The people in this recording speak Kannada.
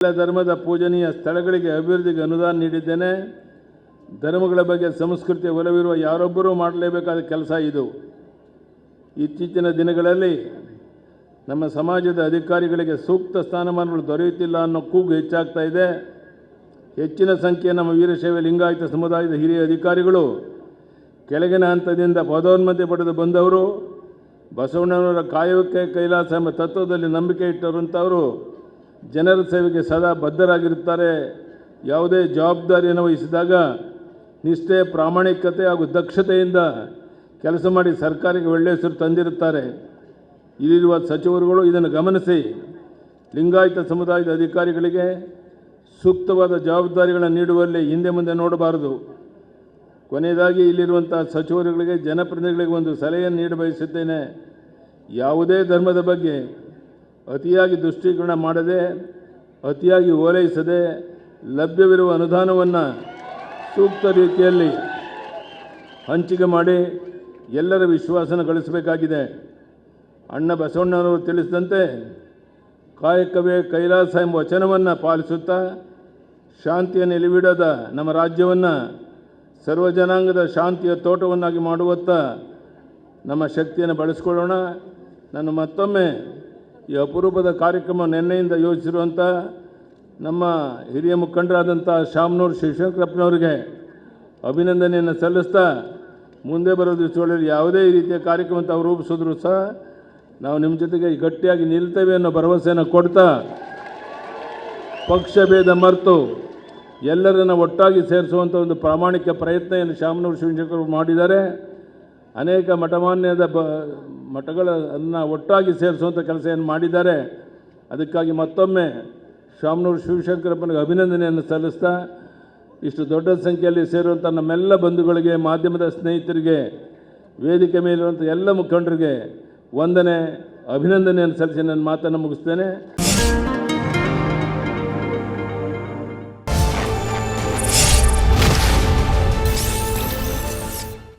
ಧರ್ಮದ ಪೂಜನೀಯ ಸ್ಥಳಗಳಿಗೆ ಅಭಿವೃದ್ಧಿಗೆ ಅನುದಾನ ನೀಡಿದ್ದೇನೆ. ಧರ್ಮಗಳ ಬಗ್ಗೆ ಸಂಸ್ಕೃತಿ ಒಲವಿರುವ ಯಾರೊಬ್ಬರೂ ಮಾಡಲೇಬೇಕಾದ ಕೆಲಸ ಇದು. ಇತ್ತೀಚಿನ ದಿನಗಳಲ್ಲಿ ನಮ್ಮ ಸಮಾಜದ ಅಧಿಕಾರಿಗಳಿಗೆ ಸೂಕ್ತ ಸ್ಥಾನಮಾನಗಳು ದೊರೆಯುತ್ತಿಲ್ಲ ಅನ್ನೋ ಕೂಗು ಹೆಚ್ಚಾಗ್ತಾ ಇದೆ. ಹೆಚ್ಚಿನ ಸಂಖ್ಯೆಯ ನಮ್ಮ ವೀರಶೈವ ಲಿಂಗಾಯತ ಸಮುದಾಯದ ಹಿರಿಯ ಅಧಿಕಾರಿಗಳು ಕೆಳಗಿನ ಹಂತದಿಂದ ಪದೋನ್ನತಿ ಪಡೆದು ಬಂದವರು, ಬಸವಣ್ಣನವರ ಕಾಯೋಕೆ ಕೈಲಾಸ ಎಂಬ ತತ್ವದಲ್ಲಿ ನಂಬಿಕೆ ಇಟ್ಟರುವಂಥವರು ಜನರ ಸೇವೆಗೆ ಸದಾ ಬದ್ಧರಾಗಿರುತ್ತಾರೆ. ಯಾವುದೇ ಜವಾಬ್ದಾರಿಯನ್ನು ವಹಿಸಿದಾಗ ನಿಷ್ಠೆ, ಪ್ರಾಮಾಣಿಕತೆ ಹಾಗೂ ದಕ್ಷತೆಯಿಂದ ಕೆಲಸ ಮಾಡಿ ಸರ್ಕಾರಕ್ಕೆ ಒಳ್ಳೆಯ ಹೆಸರು ತಂದಿರುತ್ತಾರೆ. ಇಲ್ಲಿರುವ ಸಚಿವರುಗಳು ಇದನ್ನು ಗಮನಿಸಿ. ಲಿಂಗಾಯತ ಸಮುದಾಯದ ಅಧಿಕಾರಿಗಳಿಗೆ ಸೂಕ್ತವಾದ ಜವಾಬ್ದಾರಿಗಳನ್ನು ನೀಡುವಲ್ಲಿ ಹಿಂದೆ ಮುಂದೆ ನೋಡಬಾರದು. ಕೊನೆಯದಾಗಿ ಇಲ್ಲಿರುವಂಥ ಸಚಿವರುಗಳಿಗೆ, ಜನಪ್ರತಿನಿಧಿಗಳಿಗೆ ಒಂದು ಸಲಹೆಯನ್ನು ನೀಡ ಬಯಸುತ್ತೇನೆ ಯಾವುದೇ ಧರ್ಮದ ಬಗ್ಗೆ ಅತಿಯಾಗಿ ದೃಷ್ಟೀಕರಣ ಮಾಡದೆ, ಅತಿಯಾಗಿ ಓಲೈಸದೆ ಲಭ್ಯವಿರುವ ಅನುದಾನವನ್ನು ಸೂಕ್ತ ರೀತಿಯಲ್ಲಿ ಹಂಚಿಕೆ ಮಾಡಿ ಎಲ್ಲರ ವಿಶ್ವಾಸನ ಗಳಿಸಬೇಕಾಗಿದೆ. ಅಣ್ಣ ಬಸವಣ್ಣನವರು ತಿಳಿಸಿದಂತೆ ಕಾಯಕವೇ ಕೈಲಾಸ ಎಂಬ ವಚನವನ್ನು ಪಾಲಿಸುತ್ತಾ ಶಾಂತಿಯ ನೆಲೆವಿಡದ ನಮ್ಮ ರಾಜ್ಯವನ್ನು ಸರ್ವಜನಾಂಗದ ಶಾಂತಿಯ ತೋಟವನ್ನಾಗಿ ಮಾಡುವತ್ತ ನಮ್ಮ ಶಕ್ತಿಯನ್ನು ಬಳಸಿಕೊಳ್ಳೋಣ. ನಾನು ಮತ್ತೊಮ್ಮೆ ಈ ಅಪರೂಪದ ಕಾರ್ಯಕ್ರಮ ನಿನ್ನೆಯಿಂದ ಯೋಚಿಸಿರುವಂಥ ನಮ್ಮ ಹಿರಿಯ ಮುಖಂಡರಾದಂಥ ಶಾಮನೂರು ಶಿವಶಂಕರಪ್ಪನವರಿಗೆ ಅಭಿನಂದನೆಯನ್ನು ಸಲ್ಲಿಸ್ತಾ ಮುಂದೆ ಬರೋ ದಿವಸಗಳಲ್ಲಿ ಯಾವುದೇ ರೀತಿಯ ಕಾರ್ಯಕ್ರಮ ತಾವು ರೂಪಿಸಿದ್ರು ಸಹ ನಾವು ನಿಮ್ಮ ಜೊತೆಗೆ ಗಟ್ಟಿಯಾಗಿ ನಿಲ್ತೇವೆ ಅನ್ನೋ ಭರವಸೆಯನ್ನು ಕೊಡ್ತಾ ಪಕ್ಷ ಭೇದ ಮರೆತು ಎಲ್ಲರನ್ನು ಒಟ್ಟಾಗಿ ಸೇರಿಸುವಂಥ ಒಂದು ಪ್ರಾಮಾಣಿಕ ಪ್ರಯತ್ನ ಏನು ಶಾಮನೂರು ಶಿವಶಂಕರ್ ಮಾಡಿದ್ದಾರೆ. ಅನೇಕ ಮಠಮಾನ್ಯದ ಬ ಮಠಗಳನ್ನು ಒಟ್ಟಾಗಿ ಸೇರಿಸುವಂಥ ಕೆಲಸ ಏನು ಮಾಡಿದ್ದಾರೆ, ಅದಕ್ಕಾಗಿ ಮತ್ತೊಮ್ಮೆ ಶಾಮನೂರು ಶಿವಶಂಕರಪ್ಪನಿಗೆ ಅಭಿನಂದನೆಯನ್ನು ಸಲ್ಲಿಸ್ತಾ, ಇಷ್ಟು ದೊಡ್ಡ ಸಂಖ್ಯೆಯಲ್ಲಿ ಸೇರುವಂಥ ನಮ್ಮೆಲ್ಲ ಬಂಧುಗಳಿಗೆ, ಮಾಧ್ಯಮದ ಸ್ನೇಹಿತರಿಗೆ, ವೇದಿಕೆ ಮೇಲಿರುವಂಥ ಎಲ್ಲ ಮುಖಂಡರಿಗೆ ವಂದನೆ, ಅಭಿನಂದನೆಯನ್ನು ಸಲ್ಲಿಸಿ ನನ್ನ ಮಾತನ್ನು ಮುಗಿಸ್ತೇನೆ.